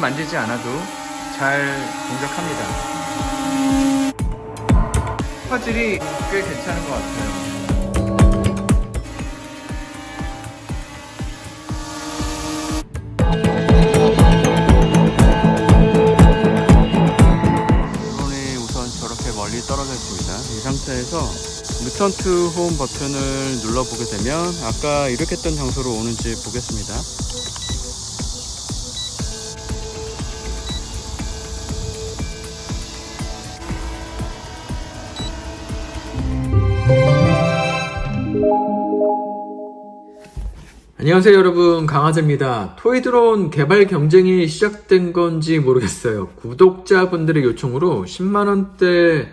만지지 않아도 잘 동작합니다. 화질이 꽤 괜찮은 것 같아요. 떨어져 있습니다. 이 상태에서 Return to Home 버튼을 눌러보게 되면 아까 이렇게 했던 장소로 오는지 보겠습니다. 안녕하세요 여러분. 강하재입니다. 토이드론 개발 경쟁이 시작된 건지 모르겠어요. 구독자분들의 요청으로 10만원대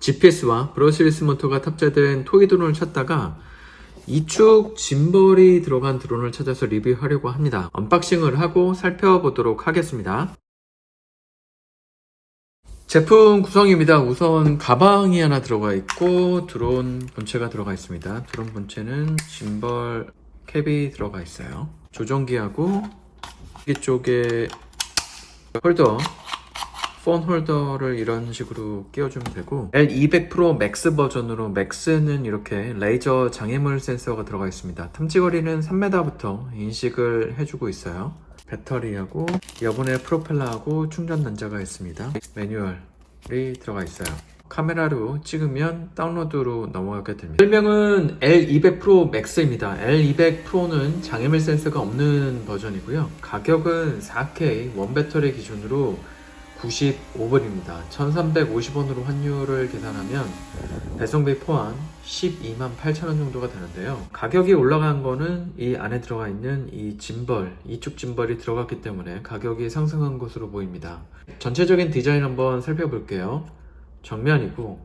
GPS와 브러시리스 모터가 탑재된 토이드론을 찾다가 이축 짐벌이 들어간 드론을 찾아서 리뷰하려고 합니다. 언박싱을 하고 살펴보도록 하겠습니다. 제품 구성입니다. 우선 가방이 하나 들어가 있고 드론 본체가 들어가 있습니다. 드론 본체는 짐벌 캡이 들어가 있어요. 조종기하고 이 쪽에 홀더 폰 홀더를 이런 식으로 끼워주면 되고 L200 프로 맥스 버전으로 맥스는 이렇게 레이저 장애물 센서가 들어가 있습니다. 탐지거리는 3m부터 인식을 해주고 있어요. 배터리하고 여분의 프로펠러하고 충전 단자가 있습니다. 매뉴얼이 들어가 있어요. 카메라로 찍으면 다운로드로 넘어가게 됩니다. 설명은 L200 프로 맥스입니다. L200 프로는 장애물 센서가 없는 버전이고요. 가격은 4K 원배터리 기준으로 95불입니다. 1350원으로 환율을 계산하면 배송비 포함 12만 8천원 정도가 되는데요. 가격이 올라간 거는 이 안에 들어가 있는 이 짐벌, 이축 짐벌이 들어갔기 때문에 가격이 상승한 것으로 보입니다. 전체적인 디자인 한번 살펴볼게요. 정면이고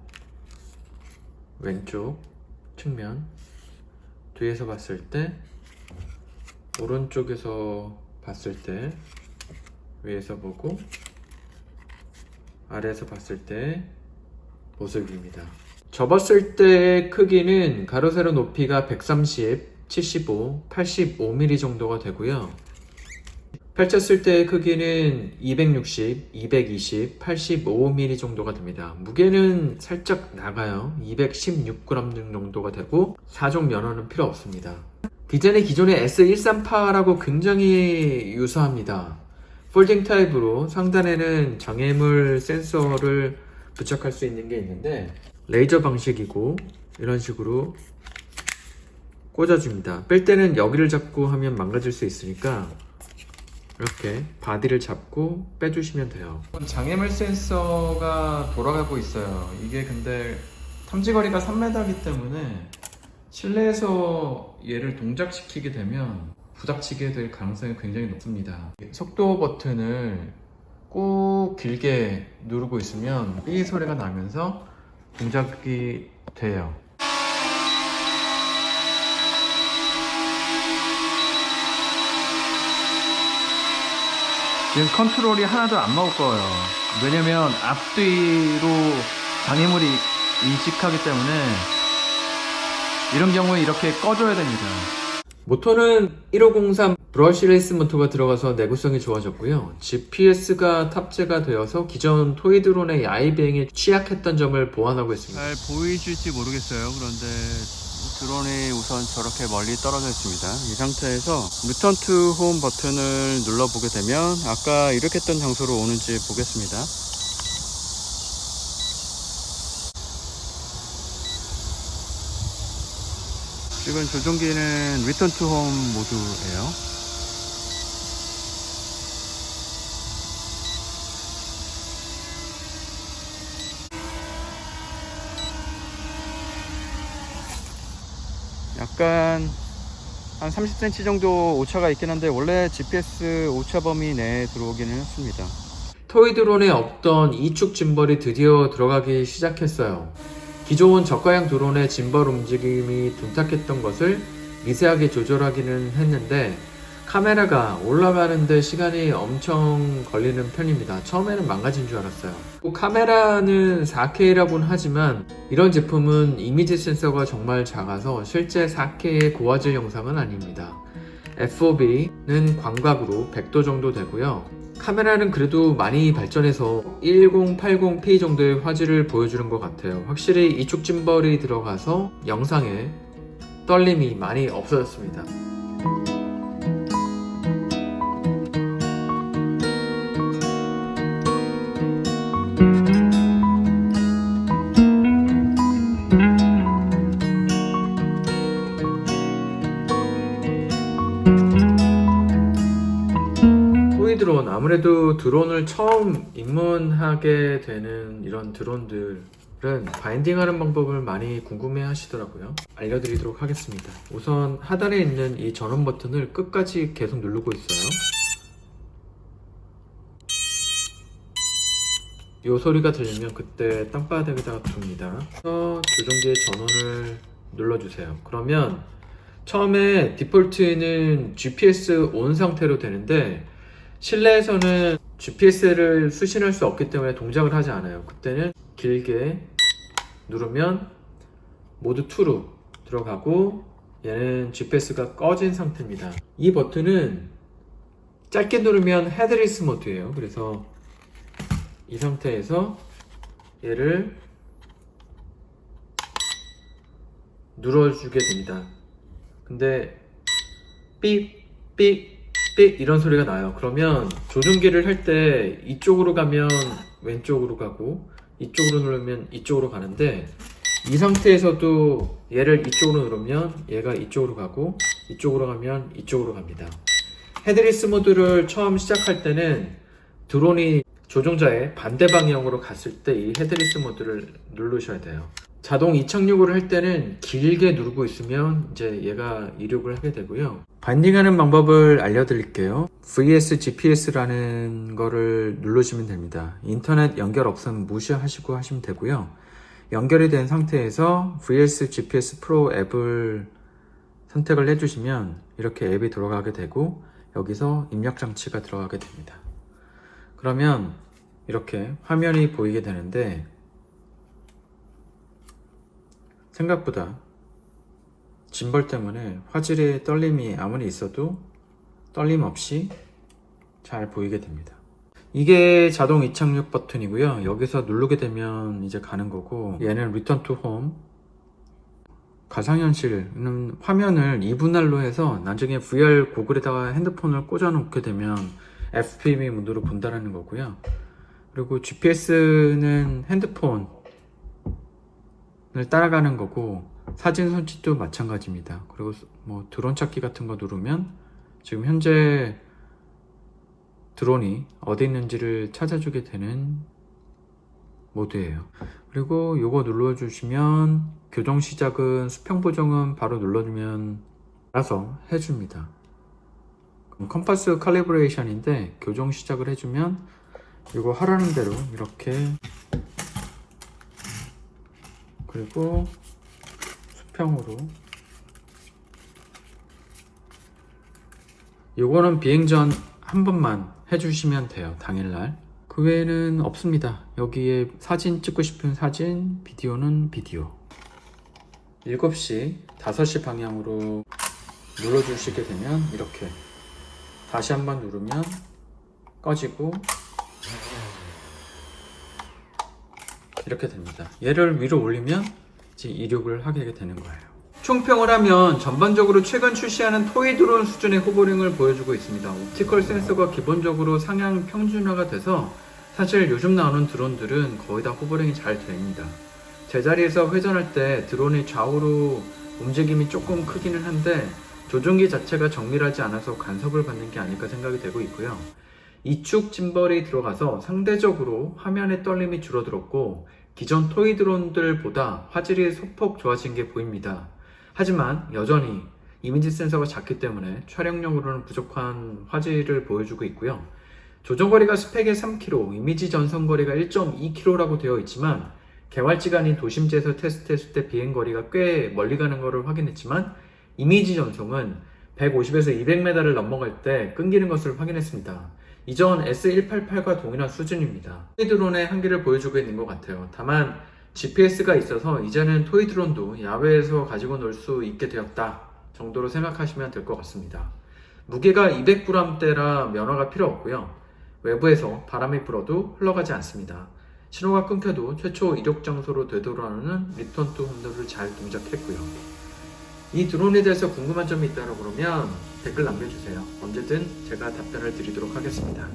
왼쪽 측면 뒤에서 봤을 때 오른쪽에서 봤을 때 위에서 보고 아래에서 봤을 때 모습입니다. 접었을 때의 크기는 가로 세로 높이가 130, 75, 85mm 정도가 되고요. 펼쳤을 때의 크기는 260, 220, 85mm 정도가 됩니다. 무게는 살짝 나가요. 216g 정도가 되고 사종 면허는 필요 없습니다. 디자인이 기존의 S138하고 굉장히 유사합니다. 폴딩 타입으로 상단에는 장애물 센서를 부착할 수 있는 게 있는데 레이저 방식이고 이런 식으로 꽂아줍니다. 뺄 때는 여기를 잡고 하면 망가질 수 있으니까 이렇게 바디를 잡고 빼주시면 돼요. 장애물 센서가 돌아가고 있어요. 이게 근데 탐지거리가 3m이기 때문에 실내에서 얘를 동작시키게 되면 부닥치게 될 가능성이 굉장히 높습니다. 속도 버튼을 꾹 길게 누르고 있으면 삐 소리가 나면서 동작이 돼요. 지금 컨트롤이 하나도 안 먹을 거예요. 왜냐면 앞뒤로 장애물이 인식하기 때문에 이런 경우에 이렇게 꺼줘야 됩니다. 모터는 1503 브러시레스 모터가 들어가서 내구성이 좋아졌고요. GPS가 탑재가 되어서 기존 토이 드론의 야이뱅에 취약했던 점을 보완하고 있습니다. 잘 보이실지 모르겠어요. 그런데 드론이 우선 저렇게 멀리 떨어져 있습니다. 이 상태에서 Return to Home 버튼을 눌러 보게 되면 아까 이렇게 했던 장소로 오는지 보겠습니다. 지금 조종기는 Return to Home 모드예요. 약간 한 30cm 정도 오차가 있긴 한데 원래 GPS 오차 범위 내에 들어오기는 했습니다. 토이 드론에 없던 이축 짐벌이 드디어 들어가기 시작했어요. 기존 저가형 드론의 짐벌 움직임이 둔탁했던 것을 미세하게 조절하기는 했는데 카메라가 올라가는데 시간이 엄청 걸리는 편입니다. 처음에는 망가진 줄 알았어요. 카메라는 4K라고는 하지만 이런 제품은 이미지 센서가 정말 작아서 실제 4K의 고화질 영상은 아닙니다. FOV는 광각으로 100도 정도 되고요. 카메라는 그래도 많이 발전해서 1080p 정도의 화질을 보여주는 것 같아요. 확실히 이쪽 짐벌이 들어가서 영상에 떨림이 많이 없어졌습니다. 아무래도 드론을 처음 입문하게 되는 이런 드론들 은 바인딩하는 방법을 많이 궁금해 하시더라고요. 알려드리도록 하겠습니다. 우선 하단에 있는 이 전원 버튼을 끝까지 계속 누르고 있어요. 이 소리가 들리면 그때 땅바닥에다가 둡니다. 그래서 조종기의 전원을 눌러주세요. 그러면 처음에 디폴트는 GPS 온 상태로 되는데 실내에서는 GPS를 수신할 수 없기 때문에 동작을 하지 않아요. 그때는 길게 누르면 모드 2로 들어가고 얘는 GPS가 꺼진 상태입니다. 이 버튼은 짧게 누르면 헤드리스 모드예요. 그래서 이 상태에서 얘를 눌러주게 됩니다. 근데 삑, 삑, 삑 이런 소리가 나요. 그러면 조종기를 할 때 이쪽으로 가면 왼쪽으로 가고 이쪽으로 누르면 이쪽으로 가는데 이 상태에서도 얘를 이쪽으로 누르면 얘가 이쪽으로 가고 이쪽으로 가면 이쪽으로 갑니다. 헤드리스 모드를 처음 시작할 때는 드론이 조종자의 반대 방향으로 갔을 때 이 헤드리스 모드를 누르셔야 돼요. 자동 이착륙을 할 때는 길게 누르고 있으면 이제 얘가 이륙을 하게 되고요. 바인딩하는 방법을 알려드릴게요. VS GPS라는 거를 누르시면 됩니다. 인터넷 연결 없으면 무시하시고 하시면 되고요. 연결이 된 상태에서 VS GPS 프로 앱을 선택을 해주시면 이렇게 앱이 들어가게 되고 여기서 입력 장치가 들어가게 됩니다. 그러면 이렇게 화면이 보이게 되는데 생각보다 짐벌 때문에 화질의 떨림이 아무리 있어도 떨림 없이 잘 보이게 됩니다. 이게 자동 이착륙 버튼이고요. 여기서 누르게 되면 이제 가는 거고 얘는 리턴 투 홈. 가상현실은 화면을 이분할로 해서 나중에 VR 고글에다가 핸드폰을 꽂아 놓게 되면 FPV 모드로 본다라는 거고요. 그리고 GPS는 핸드폰을 따라가는 거고 사진 손짓도 마찬가지입니다. 그리고 뭐 드론 찾기 같은 거 누르면 지금 현재 드론이 어디 있는지를 찾아주게 되는 모드예요. 그리고 요거 눌러주시면 교정 시작은 수평 보정은 바로 눌러주면 알아서 해줍니다. 컴파스 칼리브레이션인데 교정 시작을 해주면 이거 하라는 대로 이렇게 그리고 수평으로. 요거는 비행 전 한 번만 해주시면 돼요 당일날. 그 외에는 없습니다. 여기에 사진 찍고 싶은 사진 비디오는 비디오. 7시 5시 방향으로 눌러주시게 되면 이렇게 다시 한번 누르면 꺼지고 이렇게 됩니다 얘를 위로 올리면 이제 이륙을 하게 되는 거예요 총평을 하면 전반적으로 최근 출시하는 토이 드론 수준의 호버링을 보여주고 있습니다. 옵티컬 센서가 기본적으로 상향 평준화가 돼서 사실 요즘 나오는 드론들은 거의 다 호버링이 잘 됩니다. 제자리에서 회전할 때 드론이 좌우로 움직임이 조금 크기는 한데 조종기 자체가 정밀하지 않아서 간섭을 받는 게 아닐까 생각이 되고 있고요. 이축 짐벌이 들어가서 상대적으로 화면의 떨림이 줄어들었고 기존 토이 드론들보다 화질이 소폭 좋아진 게 보입니다. 하지만 여전히 이미지 센서가 작기 때문에 촬영용으로는 부족한 화질을 보여주고 있고요. 조정거리가 스펙의 3km, 이미지 전송거리가 1.2km라고 되어 있지만 개발지가 아닌 도심지에서 테스트했을 때 비행거리가 꽤 멀리 가는 것을 확인했지만 이미지 전송은 150에서 200m를 넘어갈 때 끊기는 것을 확인했습니다. 이전 S188과 동일한 수준입니다. 토이 드론의 한계를 보여주고 있는 것 같아요. 다만 GPS가 있어서 이제는 토이 드론도 야외에서 가지고 놀 수 있게 되었다 정도로 생각하시면 될 것 같습니다. 무게가 200g대라 면허가 필요 없고요. 외부에서 바람이 불어도 흘러가지 않습니다. 신호가 끊겨도 최초 이륙 장소로 되돌아오는 리턴 투 홈런을 잘 동작했고요. 이 드론에 대해서 궁금한 점이 있다고 그러면 댓글 남겨주세요. 언제든 제가 답변을 드리도록 하겠습니다.